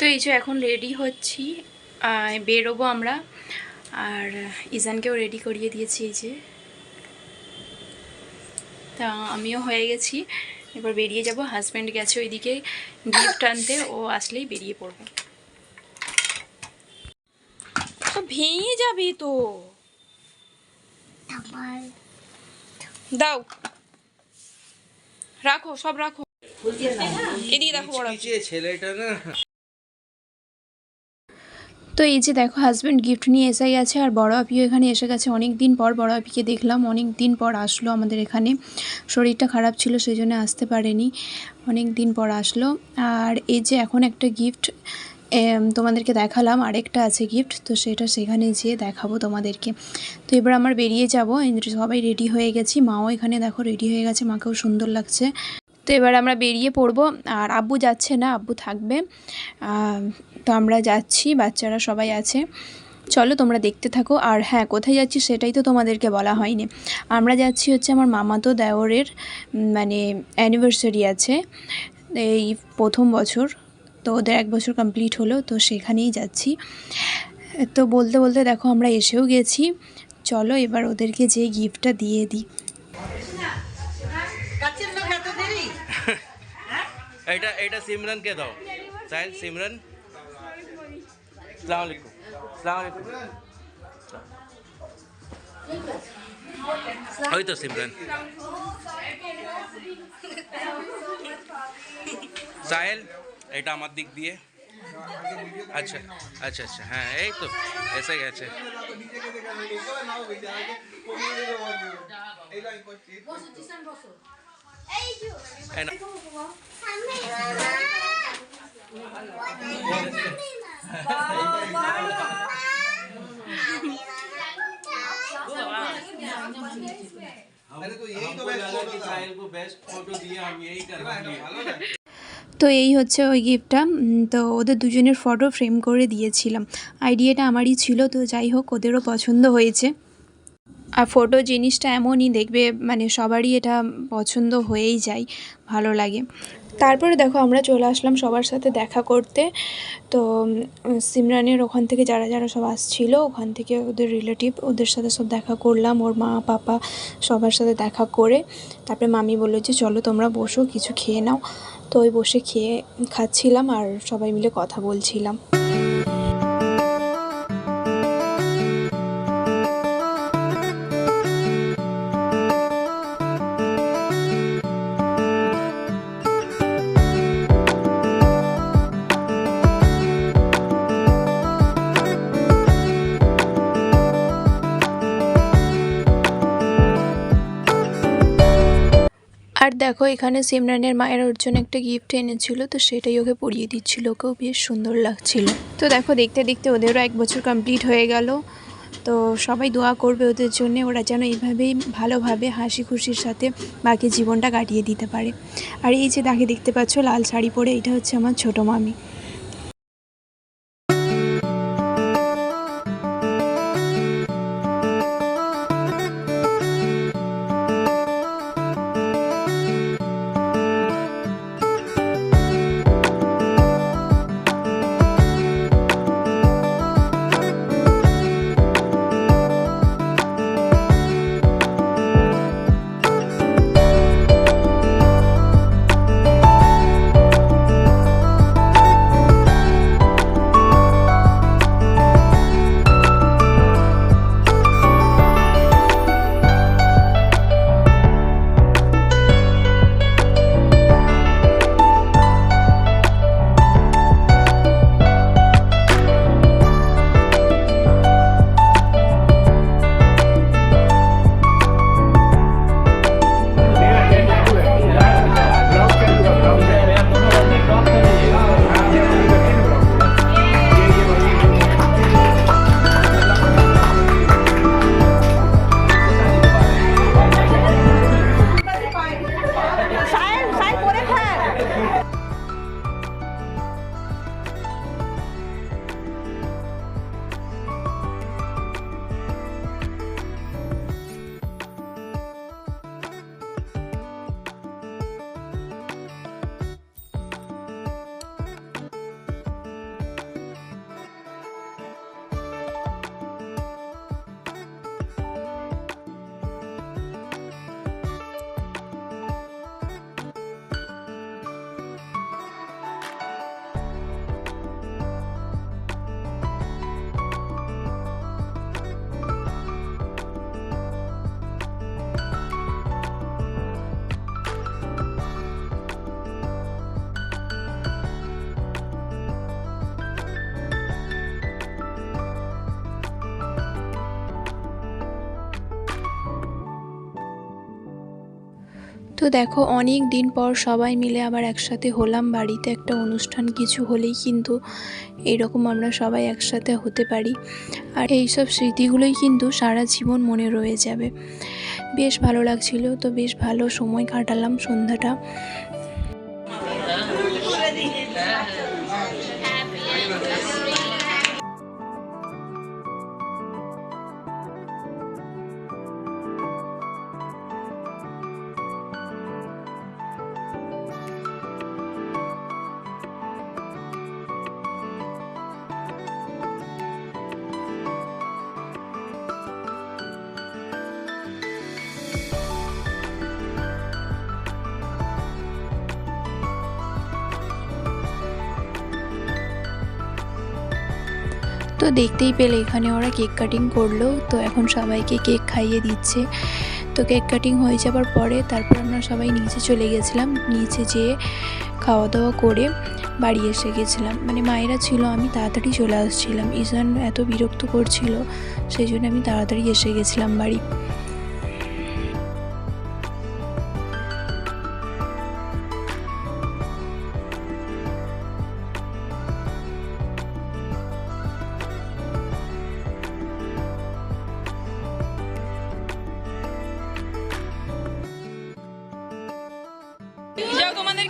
তো এই যে এখন রেডি হচ্ছি বেরোবো আমরা। আর ইজানকেও রেডি করিয়ে দিয়েছি এই যে। তা আমিও হয়ে গেছি। এবার বেরিয়ে যাব। হাজব্যান্ড গেছে ওইদিকে গিফট আনতে ও আসলেই বেরিয়ে পড়ব। ভেঙে যাবি তো। দাও। রাখো সব রাখো। এদিকে দেখো ছেলেটা না। তো এই যে দেখো হাজব্যান্ড গিফট নিয়ে এসে গেছে আর বড় আপিও এখানে এসে গেছে। অনেক দিন পর বড় আপিকে দেখলাম অনেক দিন পর আসলো আমাদের এখানে। শরীরটা খারাপ ছিল, সেই জন্য আসতে পারেনি। অনেক দিন পর আসলো। আর এই যে এখন একটা গিফট তোমাদেরকে দেখালাম, আরেকটা আছে গিফট তো সেটা সেখানে যেয়ে দেখাবো তোমাদেরকে। তো এবার আমার বেরিয়ে যাব সবাই রেডি হয়ে গেছি। মাও এখানে দেখো রেডি হয়ে গেছে, মাকেও সুন্দর লাগছে। তো এবার আমরা বেরিয়ে পড়ব। আর আব্বু যাচ্ছে না, আব্বু থাকবে। তো আমরা যাচ্ছি, বাচ্চারা সবাই আছে। চলো তোমরা দেখতে থাকো। আর হ্যাঁ কোথায় যাচ্ছি সেটাই তো তোমাদেরকে বলা হয়নি। আমরা যাচ্ছি হচ্ছে আমার মামাতো দেওরের মানে অ্যানিভার্সারি আছে, এই প্রথম বছর। তো ওদের এক বছর কমপ্লিট হলো, তো সেখানেই যাচ্ছি। তো বলতে বলতে দেখো আমরা এসেও গেছি। চলো এবার ওদেরকে যে গিফটটা দিয়ে দিই। এটা এটা সিমরানকে দাও। সাহেল সিমরান। সালাম আলাইকুম। সালাম আলাইকুম। ওই তো সিমরান। সাহেল এটা আমার দিক দিয়ে। আচ্ছা আচ্ছা আচ্ছা হ্যাঁ এই তো, এসে গেছে। এই তো এই হচ্ছে ওই গিফটটা তো ওদের দুজনের ফটো ফ্রেম করে দিয়েছিলাম। আইডিয়াটা আমারই ছিল, তো যাই হোক, ওদেরও পছন্দ হয়েছে। আর ফটো জিনিসটা এমনই দেখবে মানে সবারই এটা পছন্দ হয়েই যায়, ভালো লাগে। তারপরে দেখো আমরা চলে আসলাম সবার সাথে দেখা করতে। তো সিমরানের ওখান থেকে যারা যারা সব আসছিল, ওখান থেকে ওদের রিলেটিভ ওদের সাথে সব দেখা করলাম, ওর মা, পাপা সবার সাথে দেখা করে। তারপরে মামি বলল যে, চলো তোমরা বসো, কিছু খেয়ে নাও। তো ওই বসে খেয়ে, খাচ্ছিলাম আর সবাই মিলে কথা বলছিলাম। আর দেখো, এখানে সিমরানের মায়ের ওর জন্য একটা গিফট এনেছিল, তো সেটাই ওকে পরিয়ে দিচ্ছিল। ওকেও বেশ সুন্দর লাগছিল। তো দেখো, দেখতে দেখতে ওদেরও এক বছর কমপ্লিট হয়ে গেল। তো সবাই দোয়া করবে ওদের জন্য, ওরা যেন এইভাবেই ভালোভাবে হাসি খুশির সাথে বাকি জীবনটা কাটিয়ে দিতে পারে। আর এই যে তাকে দেখতে পাচ্ছ, লাল শাড়ি পরে, এটা হচ্ছে আমার ছোটো মামি। তো দেখো, অনেক দিন পর সবাই মিলে আবার একসাথে হলাম। বাড়িতে একটা অনুষ্ঠান কিছু হলেই কিন্তু এরকম আমরা সবাই একসাথে হতে পারি। আর এই সব স্মৃতিগুলোই কিন্তু সারা জীবন মনে রয়ে যাবে। বেশ ভালো লাগছিল, তো বেশ ভালো সময় কাটালাম সন্ধ্যাটা। তো দেখতেই পেলে এখানে ওরা কেক কাটিং করল। তো এখন সবাইকে কেক খাইয়ে দিচ্ছে। তো কেক কাটিং হয়ে যাবার পরে তারপর আমরা সবাই নিচে চলে গেছিলাম। নিচে যেয়ে খাওয়া দাওয়া করে বাড়ি এসে গেছিলাম। মানে মায়েরা ছিল, আমি তাড়াতাড়ি চলে আসছিলাম। ঈশান এত বিরক্ত করছিল, সেই জন্য আমি তাড়াতাড়ি এসে গেছিলাম বাড়ি।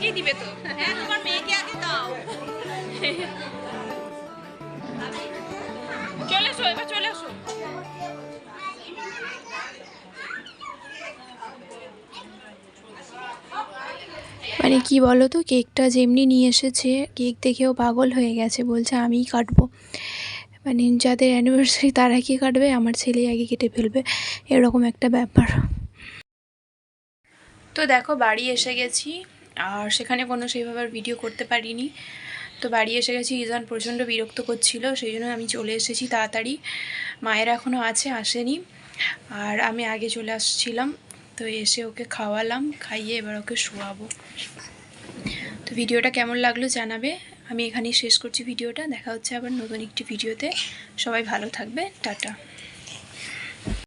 তোমাদেরকেই দিবে তো। হ্যাঁ তোমার মেয়েকে আগে দাও। চলে এসো এবার চলে এসো। মানে কি বলো তো কেকটা যেমনি নিয়ে এসেছে কেক দেখেও পাগল হয়ে গেছে বলছে আমিই কাটবো। মানে যাদের অ্যানিভার্সারি তারা কি কাটবে? আমার ছেলে আগে কেটে ফেলবে। এরকম একটা ব্যাপার। তো দেখো বাড়ি এসে গেছি। আর সেখানে কোনো সেইভাবে ভিডিও করতে পারিনি। তো বাড়ি এসে গেছি, ইজান প্রচণ্ড বিরক্ত করছিল, সেই জন্য আমি চলে এসেছি তাড়াতাড়ি। মায়ের এখনও আছে, আসেনি। আর আমি আগে চলে আসছিলাম, তো এসে ওকে খাওয়ালাম, খাইয়ে এবার ওকে শোয়াবো। তো ভিডিওটা কেমন লাগল জানাবে? আমি এখানেই শেষ করছি ভিডিওটা দেখা হচ্ছে আবার নতুন একটি ভিডিওতে সবাই ভালো থাকবে, টাটা।